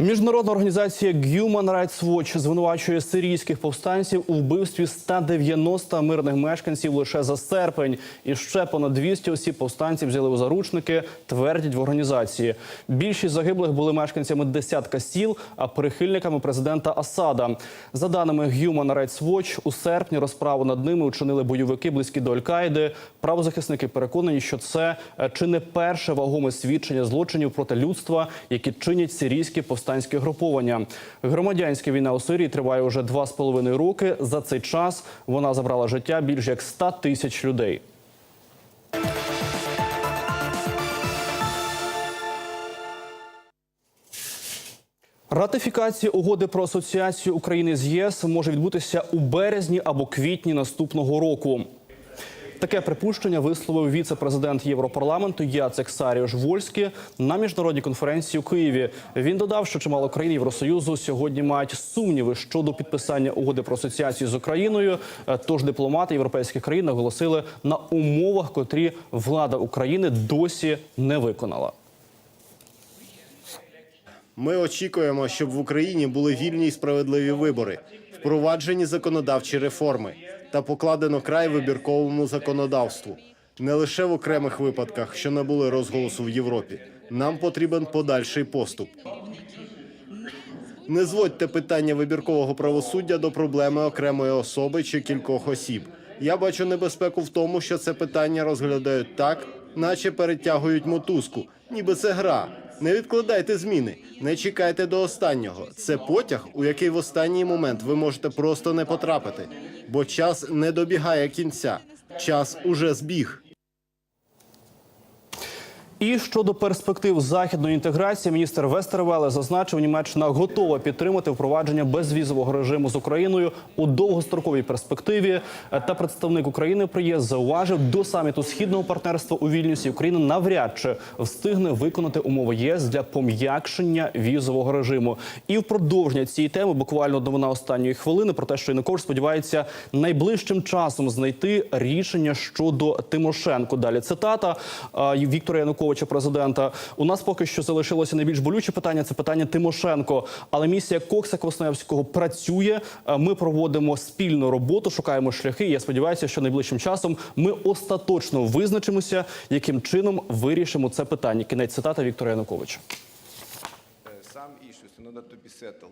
Міжнародна організація Human Rights Watch звинувачує сирійських повстанців у вбивстві 190 мирних мешканців лише за серпень. І ще понад 200 осіб повстанців взяли у заручники, твердять в організації. Більшість загиблих були мешканцями десятка сіл, а прихильниками президента Асада. За даними Human Rights Watch, у серпні розправу над ними учинили бойовики близькі до Аль-Каїди. Правозахисники переконані, що це е, чи не перше вагоме свідчення злочинів проти людства, які чинять сирійські повстанські груповання. Громадянська війна у Сирії триває уже два з половиною роки. За цей час вона забрала життя більш як 100 тисяч людей. Ратифікація угоди про асоціацію України з ЄС може відбутися у березні або квітні наступного року. Таке припущення висловив віце-президент Європарламенту Яцек Саріош Вольський на міжнародній конференції у Києві. Він додав, що чимало країн Євросоюзу сьогодні мають сумніви щодо підписання угоди про асоціацію з Україною. Е, Тож дипломати європейських країн наголосили на умовах, котрі влада України досі не виконала. Ми очікуємо, щоб в Україні були вільні і справедливі вибори, впроваджені законодавчі реформи та покладено край вибірковому законодавству. Не лише в окремих випадках, що набули розголосу в Європі. Нам потрібен подальший поступ. Не зводьте питання вибіркового правосуддя до проблеми окремої особи чи кількох осіб. Я бачу небезпеку в тому, що це питання розглядають так, наче перетягують мотузку, ніби це гра. Не відкладайте зміни, не чекайте до останнього. Це потяг, у який в останній момент ви можете просто не потрапити, бо час не добігає кінця. Час уже збіг. І щодо перспектив західної інтеграції, міністр Вестервеле зазначив, Німеччина готова підтримати впровадження безвізового режиму з Україною у довгостроковій перспективі. Та представник України при зауважив, до саміту східного партнерства у Вільнюсі Україна навряд чи встигне виконати умови ЄС для пом'якшення візового режиму. І в продовження цієї теми буквально новина останньої хвилини про те, що Янукович сподівається найближчим часом знайти рішення щодо Тимошенко. Далі цитата Віктора Януковича, президента. У нас поки що залишилося найбільш болюче питання. Це питання Тимошенко. Але місія Кокса Квасневського працює. Ми проводимо спільну роботу, шукаємо шляхи. Я сподіваюся, що найближчим часом ми остаточно визначимося, яким чином вирішимо це питання. Кінець цитата Віктора Януковича. settled.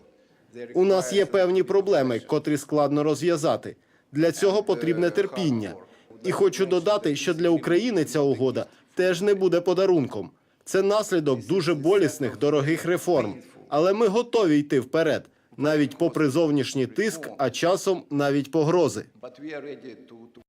У нас є певні проблеми, котрі складно розв'язати. Для цього потрібне терпіння. І хочу додати, що для України ця угода теж не буде подарунком. Це наслідок дуже болісних дорогих реформ. Але ми готові йти вперед, навіть попри зовнішній тиск, а часом навіть погрози.